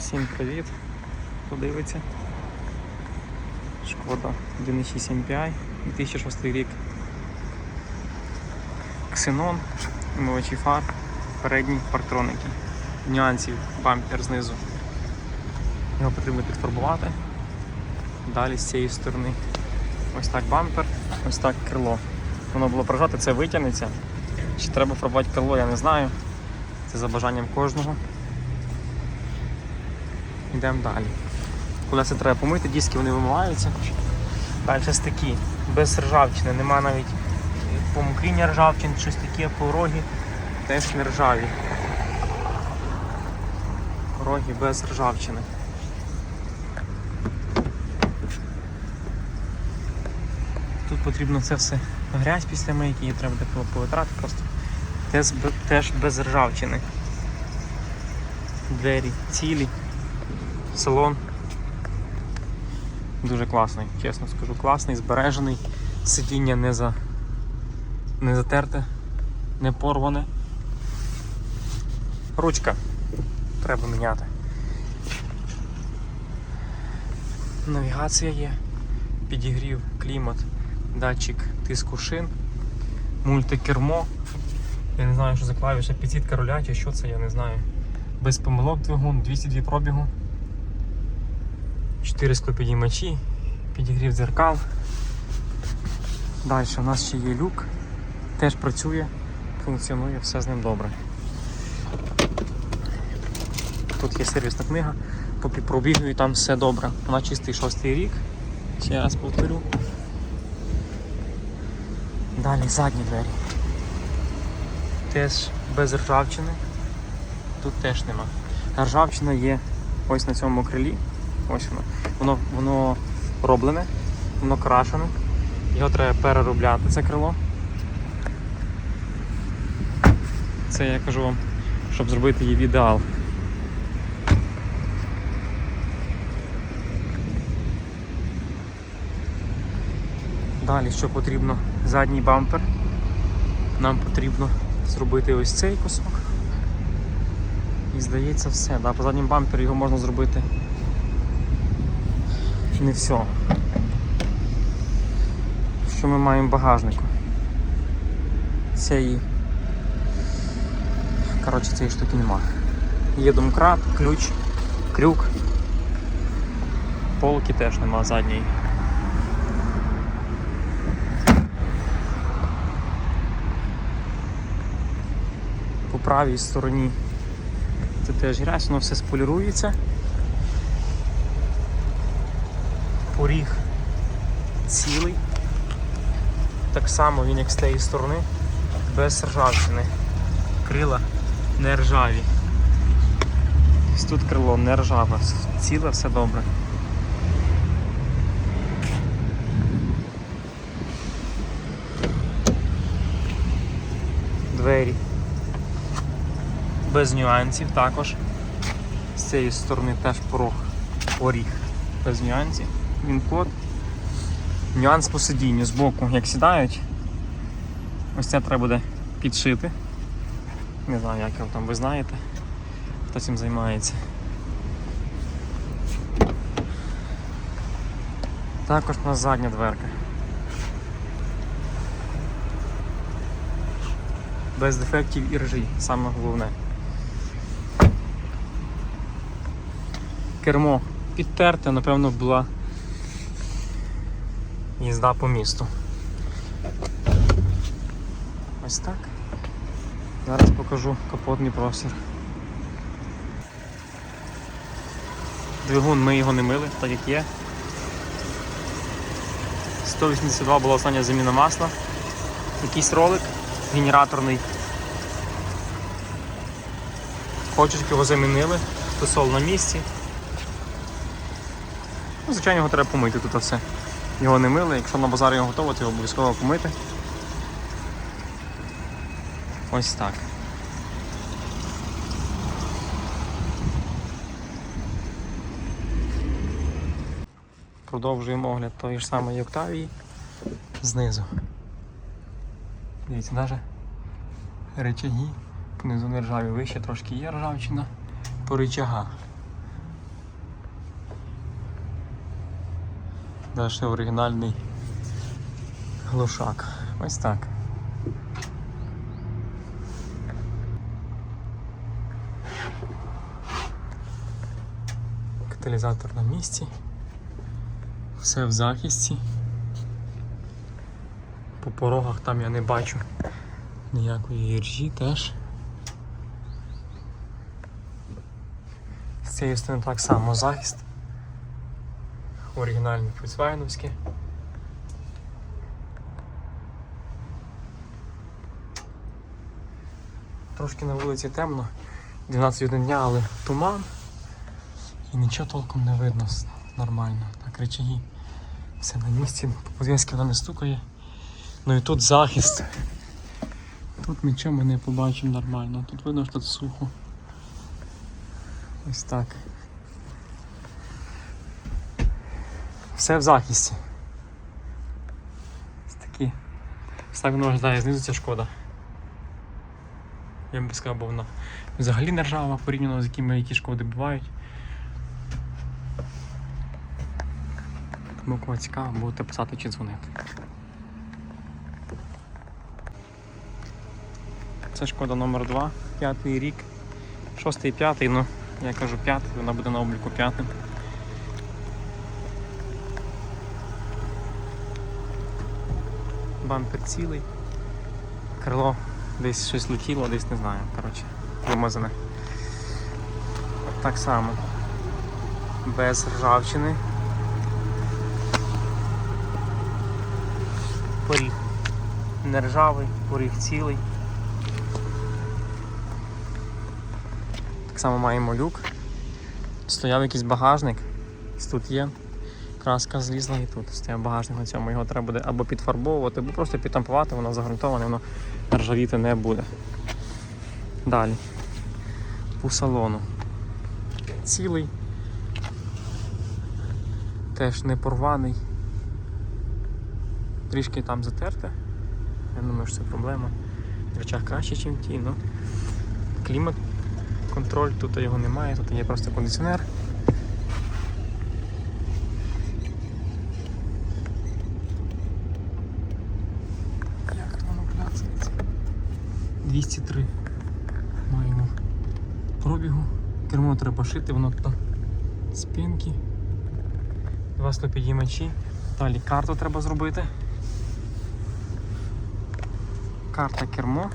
Всім привіт! Хто дивиться? Шкода 1.6 MPI 2006 рік. Ксенон, омивачі фар, передні парктроники. Нюансів бампер знизу. Його потрібно підфарбувати. Далі з цієї сторони. Ось так бампер, ось так крило. Воно було прожати, це витягнеться. Чи треба фарбувати крило, я не знаю. Це за бажанням кожного. Йдемо далі. Колеса треба помити, диски вони вимиваються. Далі стакі, без ржавчини, нема навіть помокріння ржавчин, щось таке, пороги теж не ржаві. Пороги без ржавчини. Тут потрібно це все грязь після мийки, її треба буде повитрати просто. Теж без ржавчини. Двері цілі салон. Дуже класний, чесно скажу, класний, збережений, сидіння не, за... не затерте, не порване. Ручка треба міняти. Навігація є, підігрів, клімат, датчик тиску шин, мультикермо. Я не знаю, що за клавіша, підсітка руля чи що це, я не знаю. Без помилок двигун, 202 пробігу. 4 склопідіймачі, підігрів дзеркал. Далі у нас ще є люк, теж працює, функціонує, все з ним добре. Тут є сервісна книга, по пробігу і там все добре. Вона чистий шостий рік. Ще раз повторю. Далі задні двері. Теж без ржавчини. Тут теж нема. Ржавчина є ось на цьому крилі. Ось воно. Воно, воно роблене, воно крашене. Його треба переробляти, це крило. Це я кажу вам, щоб зробити її в ідеал. Далі, що потрібно? Задній бампер. Нам потрібно зробити ось цей кусок. І здається все. Да, по заднім бампері його можна зробити не все. Що ми маємо в багажнику? Цієї. Коротше, цієї штуки нема. Є домкрат, ключ, крюк. Полки теж нема задньої. По правій стороні це теж грязь, воно все сполірується. Поріг цілий. Так само він як з тієї сторони, без ржавчини. Крила не ржаві. Ось тут крило не ржаве, ціле, все добре. Двері без нюансів також. З цієї сторони теж порог поріг без нюансів. Він код. Нюанс по сидінню з боку, як сідають. Ось це треба буде підшити. Не знаю, як його там ви знаєте, хто цим займається. Також у нас задня дверка. Без дефектів і ржі, саме головне. Кермо підтерте, напевно, була їзда по місту. Ось так. Зараз покажу капотний простір. Двигун ми його не мили, так як є. 182 була остання заміна масла. Якийсь ролик генераторний. Хочуть, його замінили, тусол на місці. Ну, звичайно, його треба помити тут все. Його не мили, якщо на базарі його готово, то його обов'язково помити. Ось так. Продовжуємо огляд тої ж самої Октавії знизу. Дивіться, навіть речаги внизу не ржаві, вище трошки є ржавчина по речагах. Далі оригінальний глушак. Ось так. Каталізатор на місці. Все в захисті. По порогах там я не бачу ніякої іржі теж. З цієї сторони так само захист. Оригінальний фольксвагеновський. Трошки на вулиці темно, 12 годин дня, але туман і нічого толком не видно нормально. Так, речаги все на місці, по подвісці вона не стукає. Ну і тут захист. Тут нічого ми не побачимо нормально. Тут видно, що тут сухо. Ось так. Все в захисті. Ось такі. Так воно виглядає знизу ця шкода. Я б сказав, бо вона взагалі не ржава порівняно з якими які шкоди бувають. Тому кого цікаво, будете писати чи дзвонити. Це шкода номер 2 п'ятий рік. Шостий, п'ятий, ну я кажу п'ятий, вона буде на обліку п'ятим. Бампер цілий. Крило десь щось летіло, десь не знаю. Коротше, вимазане. Так само. Без ржавчини. Поріг не ржавий, поріг цілий. Так само маємо люк. Стояв якийсь багажник. Тут є. Краска злізла і тут стояв багажник на цьому. Його треба буде або підфарбовувати, або просто підтампувати, воно загрунтоване, воно ржавіти не буде. Далі. По салону. Цілий. Теж не порваний. Трішки там затерте. Я думаю, що це проблема. В речах краще, ніж ті, ну. Клімат контроль, тут його немає, тут є просто кондиціонер. Як то воно кляцається? 203 маємо пробігу. Кермо треба шити, воно тут спинки. Два стопідіймачі. Далі карту треба зробити. Карта кермо.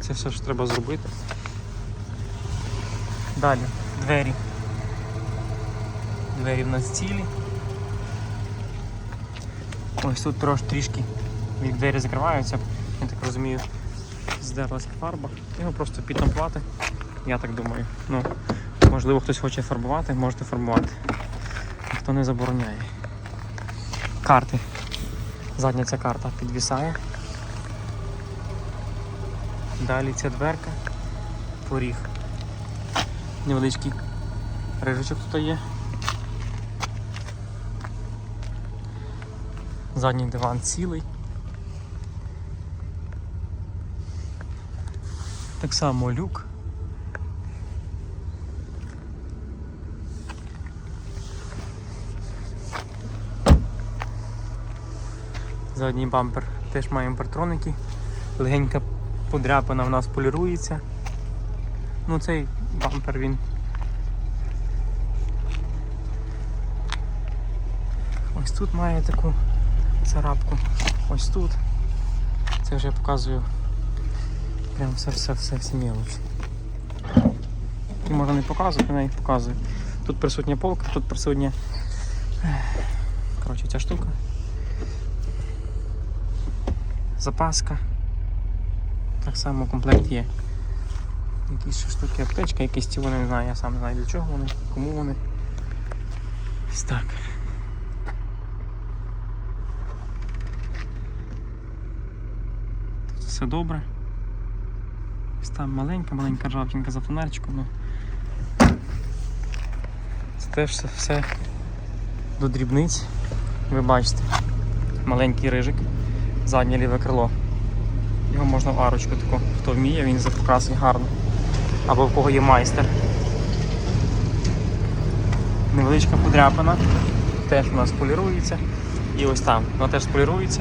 Це все, що треба зробити. Далі двері. Двері в нас цілі. Ось тут трош трішки двері закриваються, я так розумію, здерлася фарба. Його просто підтампувати, я так думаю. Ну, можливо, хтось хоче фарбувати, можете фарбувати. Ніхто не забороняє. Карти. Задня ця карта підвісає. Далі ця дверка, поріг. Невеличкий рижичок тут є. Задній диван цілий. Так само люк. Задній бампер теж маємо партроники. Легенька подряпина в нас полірується. Ну цей бампер він. Ось тут має таку царапку. Ось тут. Це вже я показую. Прям все все все всі мелочі. І можна не показувати, навіть показую. Тут присутня полка, тут присутня. Коротше, ця штука. Запаска. Так само комплект є. Якісь штуки аптечка, якісь ті вони не знаю, я сам не знаю для чого вони, кому вони. Ось так. Тут все добре. Там маленька, маленька ржавчинка за фонарчиком. Ну. Це теж все, до дрібниць. Ви бачите. Маленький рижик, заднє ліве крило. Його можна в арочку таку, хто вміє, він закрасить гарно. Або в кого є майстер. Невеличка подряпина. теж у нас полірується. І ось там вона теж полірується,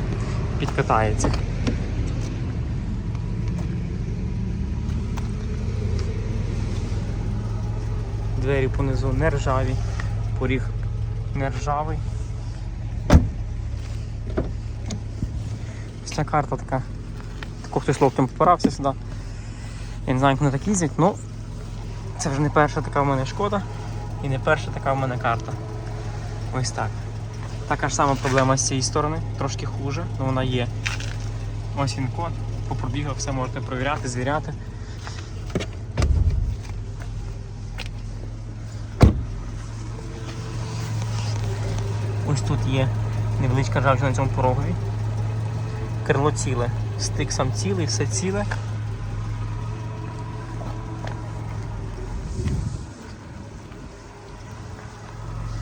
підкатається. Двері понизу не ржаві, поріг не ржавий. Ось ця карта така. Тако хтось локтем попирався сюди. Я не знаю, як вони так їздять, ну це вже не перша така в мене шкода і не перша така в мене карта. Ось так. Така ж сама проблема з цієї сторони, трошки хуже, але вона є. Ось він код, по пробігах все можете перевіряти, звіряти. Ось тут є невеличка ржавчина на цьому порогові. Крило ціле, стик сам цілий, все ціле.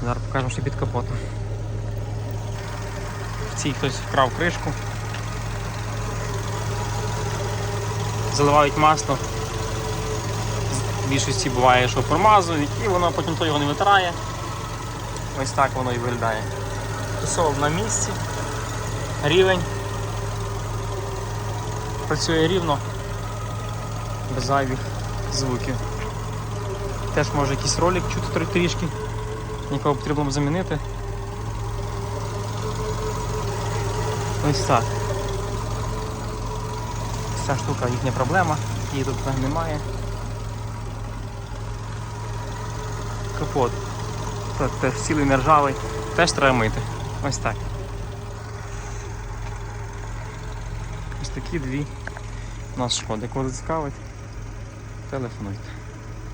Зараз покажемо, що під капотом. В цій хтось вкрав кришку. Заливають масло. В більшості буває, що промазують, і воно потім то його не витирає. Ось так воно і виглядає. Тусов на місці, рівень. Працює рівно, без зайвих звуків. Теж може якийсь ролик чути трішки, якого потрібно замінити. Ось так. Ця штука їхня проблема, її тут немає. Капот. Теж цілий нержавий, теж треба мити. Ось так. Ось такі дві у нас шкоди. Кого зацікавить, телефонуйте.